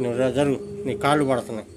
నువ్వు జరుగు. నీ కాళ్ళు పడుతున్నాయి.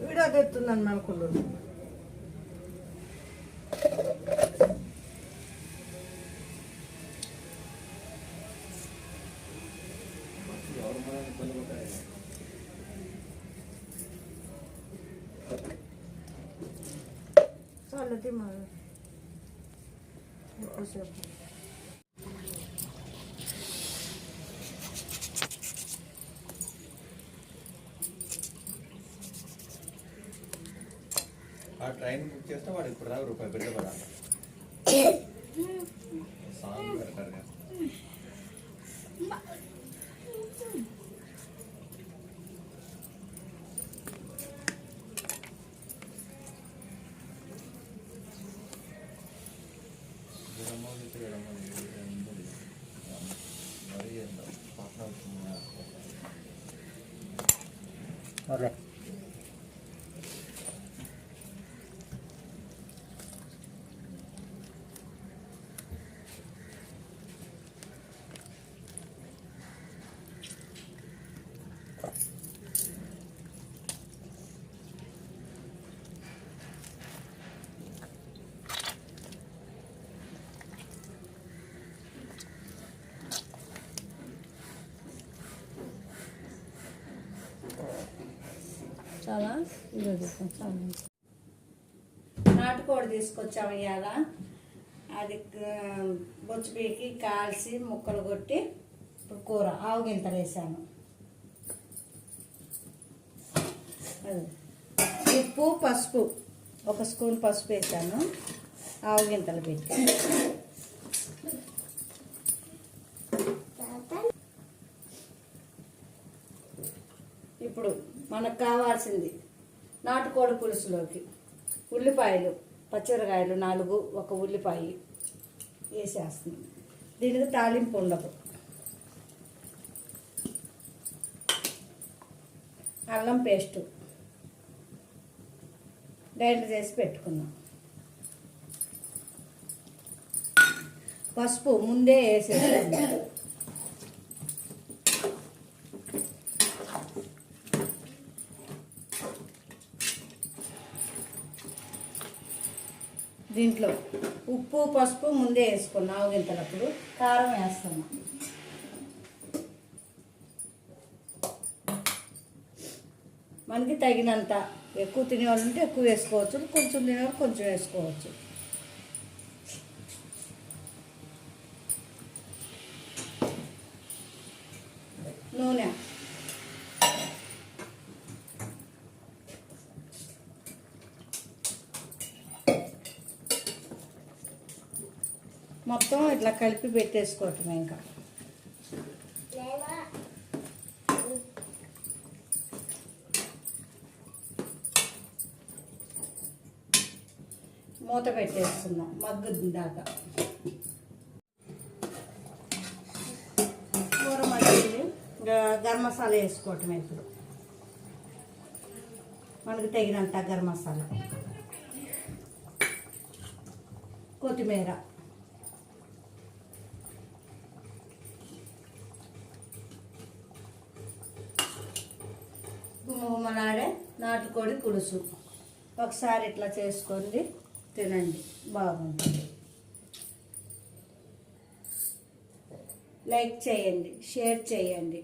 వీడియో తెస్తున్నాను మనకుళ్ళు చాలది మా ఎక్కువసేపు ఆ ట్రైన్ బుక్ చేస్తే వాడు ఇప్పుడు దాకా రూపాయి పెద్ద పడా సాంగ్ పెడతారు కదా. ఎడమ నుంచి నాటుకోడి తీసుకొచ్చాము ఇవాళ అది బొచ్చు పీకి కాల్చి ముక్కలు కొట్టి ఇప్పుడు కూర ఆవు గింతలు వేసాను. అది. ఉప్పు పసుపు ఒక స్పూన్ పసుపు వేసాను. ఆవు గింతలు పెట్టి. ఇప్పుడు మనకు కావాల్సింది. నాటుకోడి పులుసులోకి ఉల్లిపాయలు పచ్చిరకాయలు నాలుగు ఒక ఉల్లిపాయ వేసేస్తుంది దీనికి తాలింపు ఉండదు. అల్లం పేస్టు గ్రైండ్ చేసి పెట్టుకున్నాం. పసుపు ముందే వేసేసుకున్నాం దీంట్లో ఉప్పు పసుపు ముందే వేసుకున్నాం గింతలప్పుడు కారం వేస్తున్నాం. మనకి తగినంత ఎక్కువ తినేవాళ్ళు ఉంటే ఎక్కువ వేసుకోవచ్చు. కొంచెం తినేవాళ్ళు కొంచెం వేసుకోవచ్చు. నూనె. మొత్తం ఇట్లా కలిపి పెట్టేసుకోవటం ఇంకా. మూత పెట్టేస్తున్నాం మగ్గు దాకా. కూర మగ్గింది గరం మసాలా వేసుకోవటం ఇప్పుడు. మనకు తగినంత గరం మసాలా. కొత్తిమీర. గుమగుమలాడే నాటుకోడి పులుసు. ఒకసారి ఇట్లా చేసుకోండి తినండి. బాగుంటుంది. లైక్ చేయండి షేర్ చేయండి.